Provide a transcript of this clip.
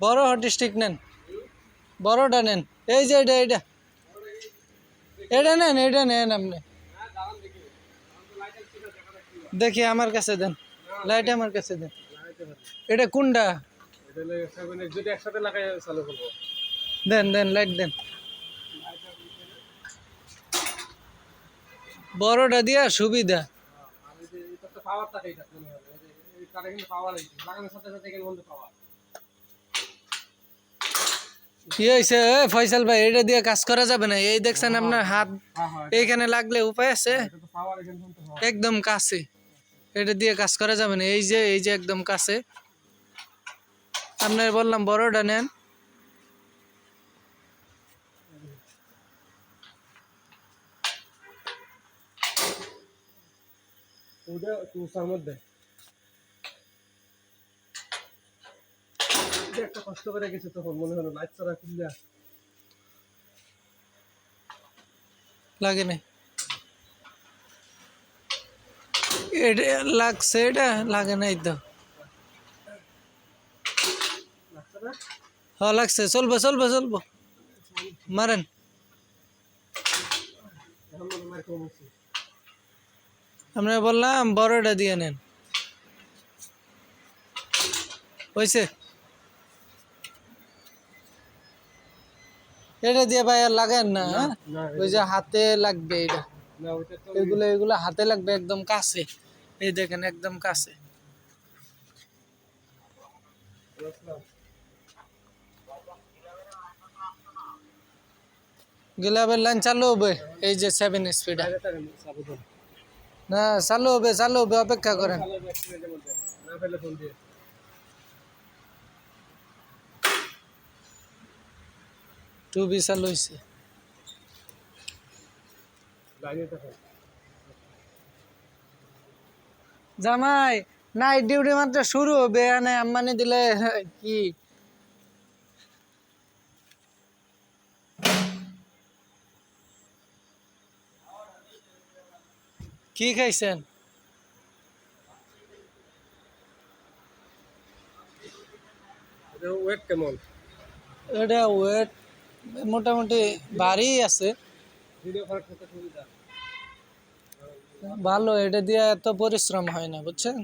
বড় hot stick নেন। বড়টা নেন। এই যে এটা এটা। এটা নেন এটা নেন আপনি। দেখি আমার কাছে দেন। লাইট আমার কাছে দেন। এটা কোনটা? দেন দেন লাইট দেন। বড়টা দিয়া সুবিধা। আমি যে এটা তো পাওয়ার থাকে হয়। পাওয়ার সাথে পাওয়ার কি হয়েছে ফয়সাল ভাই এটা দিয়ে কাজ করা যাবে না। এই দেখছেন আপনার হাত, এইখানে লাগলে উপায় আছে? একদম কাছে। এটা দিয়ে কাজ করা যাবে না। এই যে এই যে একদম কাছে। আপনার বললাম, বড়টা নেন। মধ্যে। একটা কষ্ট করে গেছে তখন, মনে হলো লাইট ছাড়া খুললে লাগে নাই। এটা লাগছে, এটা লাগে নাই তো। হ্যাঁ লাগছে। চলবো চলবো চলবো। মারেন। আমরা বললাম, বড়টা দিয়ে নেন। হয়েছে এটা দিয়ে ভাই আর লাগান না হ্যাঁ? ওই যে হাতে লাগবে এটা। এগুলো এগুলো হাতে লাগবে একদম কাছে। এই দেখেন একদম কাছে। গিলাবের লাইন চালু হবে। এই যে সেভেন স্পিড না চালু হবে চালু হবে অপেক্ষা করেন। ভালো অ্যাক্সিডেন্টের মধ্যে। না ফেলে ফোন দিয়ে। টু চালু হয়েছে জামাই নাইট ডিউটি মাত্র শুরু হবে এনে আম্মানি দিলে কি? কি খাইছেন? ওয়েট কেমন? এটা ওয়েট মোটামুটি ভারী আছে। ভালো এটা দিয়ে এত পরিশ্রম হয় না বুঝছেন?